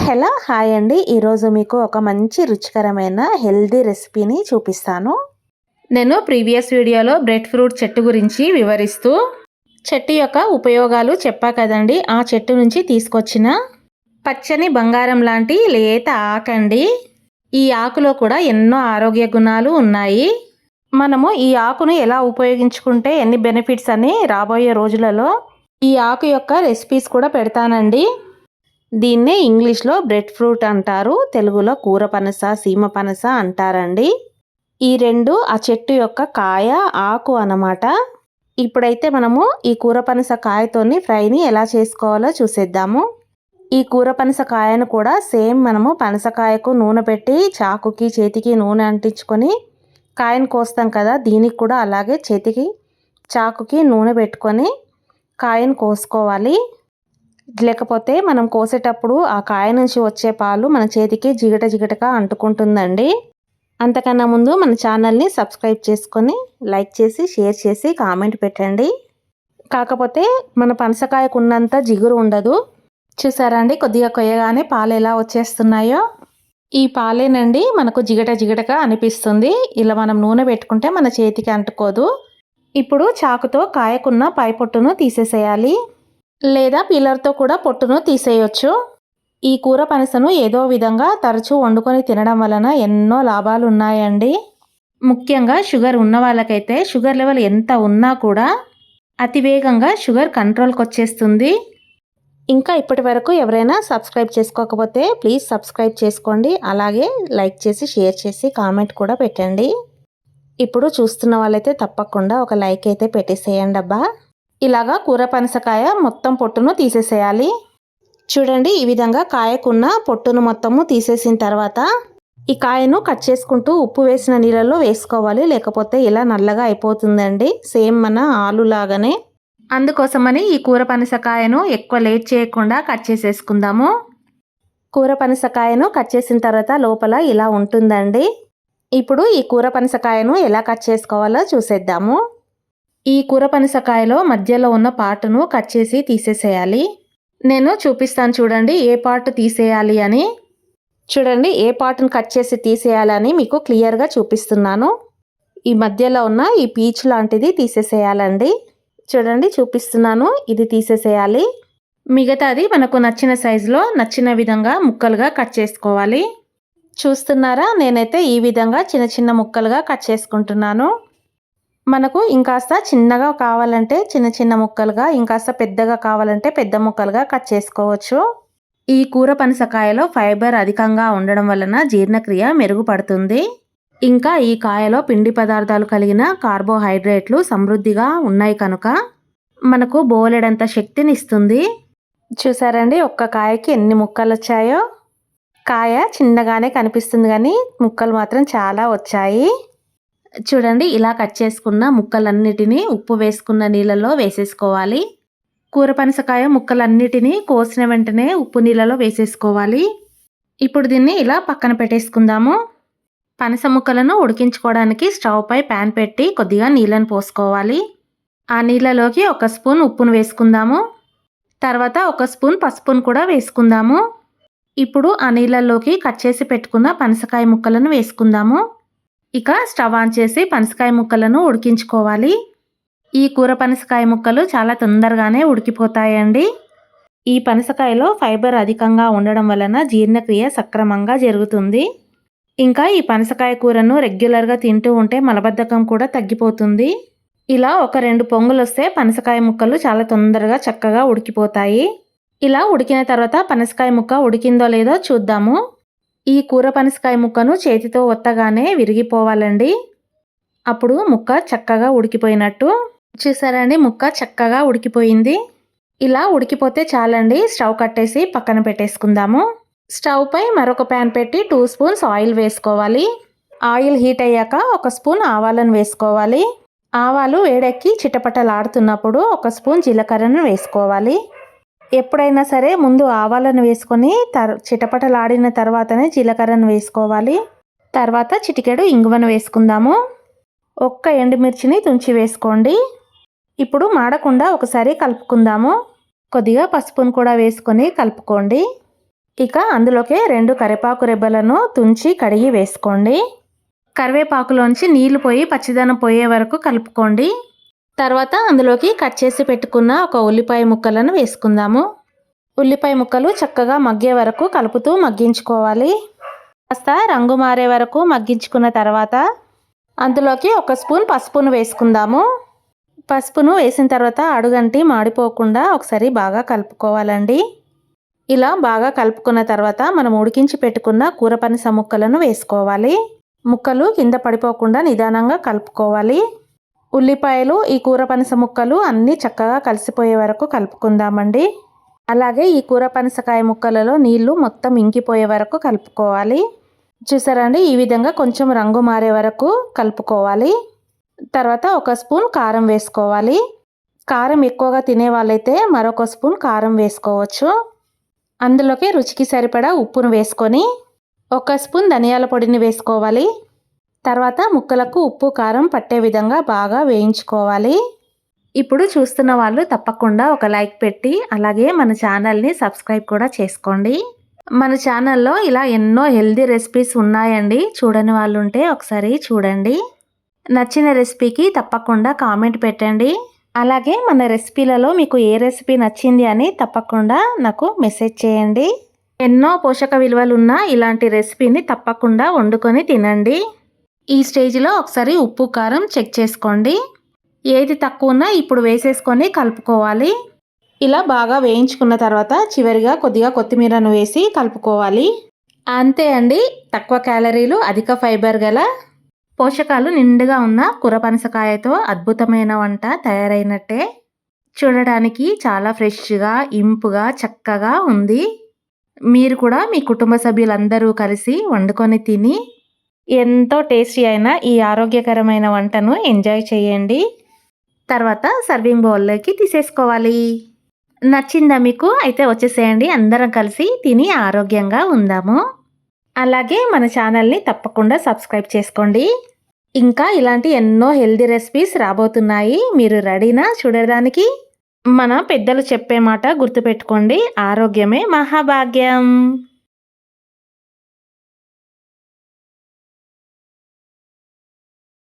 Hello hi అండి. ఈరోజు మీకు ఒక మంచి రుచికరమైన హెల్దీ రెసిపీని చూపిస్తాను. నేను ప్రీవియస్ వీడియోలో బ్రెడ్ ఫ్రూట్ చెట్టు గురించి వివరిస్తూ చెట్టు యొక్క ఉపయోగాలు చెప్పా కదండి. ఆ చెట్టు నుంచి తీసుకొచ్చిన పచ్చని బంగారం లాంటి లేత ఆకండి. ఈ ఆకులో కూడా ఎన్నో ఆరోగ్య గుణాలు ఉన్నాయి. మనము ఈ ఆకును ఎలా ఉపయోగించుకుంటే ఎన్ని బెనిఫిట్స్ అని రాబోయే రోజులలో ఈ ఆకు యొక్క రెసిపీస్ కూడా పెడతానండి. దీన్నే ఇంగ్లీష్లో బ్రెడ్ ఫ్రూట్ అంటారు తెలుగులో కూర పనస సీమ పనస అంటారండి. ఈ రెండు ఆ చెట్టు యొక్క కాయ ఆకు అనమాట ఇప్పుడైతే మనము ఈ కూర పనస కాయతోని ఫ్రైని ఎలా చేసుకోవాలో చూసేద్దాము. ఈ కూర పనస కాయను కూడా సేమ్ మనము పనసకాయకు నూనె పెట్టి చాకుకి చేతికి నూనె అంటించుకొని కాయను కోస్తాం కదా దీనికి కూడా అలాగే చేతికి చాకుకి నూనె పెట్టుకొని కాయను కోసుకోవాలి. లేకపోతే మనం కోసేటప్పుడు ఆ కాయ నుంచి వచ్చే పాలు మన చేతికి జిగట జిగటగా అంటుకుంటుందండి. అంతకన్నా ముందు మన ఛానల్ని సబ్స్క్రైబ్ చేసుకొని లైక్ చేసి షేర్ చేసి కామెంట్ పెట్టండి. కాకపోతే మన పనసకాయకు ఉన్నంత జిగురు ఉండదు. చూసారా అండి? కొద్దిగా కొయ్యగానే పాలు ఎలా వచ్చేస్తున్నాయో? ఈ పాలేనండి మనకు జిగట జిగటగా అనిపిస్తుంది. ఇలా మనం నూనె పెట్టుకుంటే మన చేతికి అంటుకోదు. ఇప్పుడు చాకుతో కాయకున్న పై పొట్టును తీసేసేయాలి. లేదా పిల్లర్తో కూడా పొట్టును తీసేయొచ్చు. ఈ కూర పనసను ఏదో విధంగా తరచూ వండుకొని తినడం వలన ఎన్నో లాభాలు ఉన్నాయండి ముఖ్యంగా షుగర్ ఉన్న వాళ్ళకైతే షుగర్ లెవెల్ ఎంత ఉన్నా కూడా అతివేగంగా షుగర్ కంట్రోల్కి వచ్చేస్తుంది ఇంకా ఇప్పటి వరకు ఎవరైనా సబ్స్క్రైబ్ చేసుకోకపోతే ప్లీజ్ సబ్స్క్రైబ్ చేసుకోండి. అలాగే లైక్ చేసి షేర్ చేసి కామెంట్ కూడా పెట్టండి. ఇప్పుడు చూస్తున్న వాళ్ళైతే తప్పకుండా ఒక లైక్ అయితే పెట్టేసేయండి అబ్బా ఇలాగా కూర పనసకాయ మొత్తం పొట్టును తీసేసేయాలి. చూడండి ఈ విధంగా కాయకున్న పొట్టును మొత్తము తీసేసిన తర్వాత ఈ కాయను కట్ చేసుకుంటూ ఉప్పు వేసిన నీళ్ళలో వేసుకోవాలి. లేకపోతే ఇలా నల్లగా అయిపోతుందండి. సేమ్ మన ఆలు లాగానే అందుకోసమని ఈ కూర పనసకాయను ఎక్కువ లేట్ చేయకుండా కట్ చేసేసుకుందాము. కూర పనసకాయను కట్ చేసిన తర్వాత లోపల ఇలా ఉంటుందండి. ఇప్పుడు ఈ కూర పనసకాయను ఎలా కట్ చేసుకోవాలో చూసేద్దాము. ఈ కూర పనసకాయలో మధ్యలో ఉన్న పార్ట్ను కట్ చేసి తీసేసేయాలి. నేను చూపిస్తాను చూడండి ఏ పార్ట్ తీసేయాలి అని. చూడండి ఏ పార్ట్ను కట్ చేసి తీసేయాలని మీకు క్లియర్గా చూపిస్తున్నాను. ఈ మధ్యలో ఉన్న ఈ పీచ్ లాంటిది తీసేసేయాలండి. చూడండి చూపిస్తున్నాను ఇది తీసేసేయాలి. మిగతాది మనకు నచ్చిన సైజులో నచ్చిన విధంగా ముక్కలుగా కట్ చేసుకోవాలి. చూస్తున్నారా? నేనైతే ఈ విధంగా చిన్న చిన్న ముక్కలుగా కట్ చేసుకుంటున్నాను. మనకు ఇంకాస్త చిన్నగా కావాలంటే చిన్న చిన్న ముక్కలుగా ఇంకాస్త పెద్దగా కావాలంటే పెద్ద ముక్కలుగా కట్ చేసుకోవచ్చు. ఈ కూర పనసకాయలో ఫైబర్ అధికంగా ఉండడం వలన జీర్ణక్రియ మెరుగుపడుతుంది. ఇంకా ఈ కాయలో పిండి పదార్థాలు కలిగిన కార్బోహైడ్రేట్లు సమృద్ధిగా ఉన్నాయి కనుక మనకు బోలెడంత శక్తిని ఇస్తుంది చూసారండి ఒక్క కాయకి ఎన్ని ముక్కలు వచ్చాయో కాయ చిన్నగానే కనిపిస్తుంది కానీ ముక్కలు మాత్రం చాలా వచ్చాయి. చూడండి ఇలా కట్ చేసుకున్న ముక్కలన్నిటినీ ఉప్పు వేసుకున్న నీళ్ళలో వేసేసుకోవాలి. కూర పనసకాయ ముక్కలన్నిటినీ కోసిన వెంటనే ఉప్పు నీళ్ళలో వేసేసుకోవాలి. ఇప్పుడు దీన్ని ఇలా పక్కన పెట్టేసుకుందాము. పనస ముక్కలను ఉడికించుకోవడానికి స్టవ్ పై ప్యాన్ పెట్టి కొద్దిగా నీళ్ళను పోసుకోవాలి. ఆ నీళ్ళలోకి ఒక స్పూన్ ఉప్పును వేసుకుందాము. తర్వాత ఒక స్పూన్ పసుపును కూడా వేసుకుందాము. ఇప్పుడు ఆ నీళ్ళల్లోకి కట్ చేసి పెట్టుకున్న పనసకాయ ముక్కలను వేసుకుందాము. ఇక స్టవ్ ఆన్ చేసి పనసకాయ ముక్కలను ఉడికించుకోవాలి. ఈ కూర పనసకాయ ముక్కలు చాలా తొందరగానే ఉడికిపోతాయండి. ఈ పనసకాయలో ఫైబర్ అధికంగా ఉండడం వలన జీర్ణక్రియ సక్రమంగా జరుగుతుంది. ఇంకా ఈ పనసకాయ కూరను రెగ్యులర్గా తింటూ ఉంటే మలబద్ధకం కూడా తగ్గిపోతుంది. ఇలా ఒక రెండు పొంగులు వస్తే పనసకాయ ముక్కలు చాలా తొందరగా చక్కగా ఉడికిపోతాయి. ఇలా ఉడికిన తర్వాత పనసకాయ ముక్క ఉడికిందో లేదో చూద్దాము. ఈ కూర పనసకాయ ముక్కను చేతితో ఒత్తగానే విరిగిపోవాలండి. అప్పుడు ముక్క చక్కగా ఉడికిపోయినట్టు. చూసారండి ముక్క చక్కగా ఉడికిపోయింది. ఇలా ఉడికిపోతే చాలండి. స్టవ్ కట్టేసి పక్కన పెట్టేసుకుందాము. స్టవ్ పై మరొక ప్యాన్ పెట్టి టూ స్పూన్స్ ఆయిల్ వేసుకోవాలి. ఆయిల్ హీట్ అయ్యాక ఒక స్పూన్ ఆవాలను వేసుకోవాలి. ఆవాలు వేడెక్కి చిటపటలాడుతున్నప్పుడు ఒక స్పూన్ జీలకర్రను వేసుకోవాలి. ఎప్పుడైనా సరే ముందు ఆవాలను వేసుకొని తర్ చిటపటలాడిన తర్వాతనే జీలకర్రను వేసుకోవాలి. తర్వాత చిటికెడు ఇంగువను వేసుకుందాము. ఒక్క ఎండుమిర్చిని తుంచి వేసుకోండి. ఇప్పుడు మాడకుండా ఒకసారి కలుపుకుందాము. కొద్దిగా పసుపును కూడా వేసుకొని కలుపుకోండి. ఇక అందులోకి రెండు కరివేపాకు రెబ్బలను తుంచి కడిగి వేసుకోండి. కరివేపాకులోంచి నీళ్ళు పోయి పచ్చిదనం పోయే వరకు కలుపుకోండి. తర్వాత అందులోకి కట్ చేసి పెట్టుకున్న ఒక ఉల్లిపాయ ముక్కలను వేసుకుందాము. ఉల్లిపాయ ముక్కలు చక్కగా మగ్గే వరకు కలుపుతూ మగ్గించుకోవాలి. కాస్త రంగు మారే వరకు మగ్గించుకున్న తర్వాత అందులోకి ఒక స్పూన్ పసుపును వేసుకుందాము. పసుపును వేసిన తర్వాత అడుగంటి మాడిపోకుండా ఒకసారి బాగా కలుపుకోవాలండి. ఇలా బాగా కలుపుకున్న తర్వాత మనం ఉడికించి పెట్టుకున్న కూర పనిస ముక్కలను వేసుకోవాలి. ముక్కలు కింద పడిపోకుండా నిదానంగా కలుపుకోవాలి. ఉల్లిపాయలు ఈ కూర పనస ముక్కలు అన్నీ చక్కగా కలిసిపోయే వరకు కలుపుకుందామండి. అలాగే ఈ కూర పనసకాయ ముక్కలలో నీళ్ళు మొత్తం ఇంకిపోయే వరకు కలుపుకోవాలి. చూసారండి? ఈ విధంగా కొంచెం రంగు మారే వరకు కలుపుకోవాలి. తర్వాత ఒక స్పూన్ కారం వేసుకోవాలి. కారం ఎక్కువగా తినే వాళ్ళైతే మరొక స్పూన్ కారం వేసుకోవచ్చు. అందులోకి రుచికి సరిపడా ఉప్పును వేసుకొని ఒక స్పూన్ ధనియాల పొడిని వేసుకోవాలి. తర్వాత ముక్కలకు ఉప్పు కారం పట్టే విధంగా బాగా వేయించుకోవాలి. ఇప్పుడు చూస్తున్న వాళ్ళు తప్పకుండా ఒక లైక్ పెట్టి అలాగే మన ఛానల్ని సబ్స్క్రైబ్ కూడా చేసుకోండి. మన ఛానల్లో ఇలా ఎన్నో హెల్దీ రెసిపీస్ ఉన్నాయండి. చూడని వాళ్ళు ఉంటే ఒకసారి చూడండి. నచ్చిన రెసిపీకి తప్పకుండా కామెంట్ పెట్టండి. అలాగే మన రెసిపీలలో మీకు ఏ రెసిపీ నచ్చింది అని తప్పకుండా నాకు మెసేజ్ చేయండి. ఎన్నో పోషక విలువలున్న ఇలాంటి రెసిపీని తప్పకుండా వండుకొని తినండి. ఈ స్టేజ్లో ఒకసారి ఉప్పు కారం చెక్ చేసుకోండి. ఏది తక్కువ ఉన్నా ఇప్పుడు వేసేసుకొని కలుపుకోవాలి. ఇలా బాగా వేయించుకున్న తర్వాత చివరిగా కొద్దిగా కొత్తిమీరను వేసి కలుపుకోవాలి. అంతే అండి తక్కువ క్యాలరీలు అధిక ఫైబర్ గల పోషకాలు నిండుగా ఉన్న కురపనసకాయతో అద్భుతమైన వంట తయారైనట్టే. చూడడానికి చాలా ఫ్రెష్గా ఇంపుగా చక్కగా ఉంది. మీరు కూడా మీ కుటుంబ సభ్యులందరూ కలిసి వండుకొని తిని ఎంతో టేస్టీ అయిన ఈ ఆరోగ్యకరమైన వంటను ఎంజాయ్ చేయండి. తర్వాత సర్వింగ్ బౌల్లోకి తీసేసుకోవాలి. నచ్చిందా మీకు? అయితే వచ్చేసేయండి. అందరం కలిసి తిని ఆరోగ్యంగా ఉందాము. అలాగే మన ఛానల్ని తప్పకుండా సబ్స్క్రైబ్ చేసుకోండి. ఇంకా ఇలాంటి ఎన్నో హెల్దీ రెసిపీస్ రాబోతున్నాయి. మీరు రెడీనా చూడడానికి? మన పెద్దలు చెప్పే మాట గుర్తుపెట్టుకోండి. ఆరోగ్యమే మహాభాగ్యం.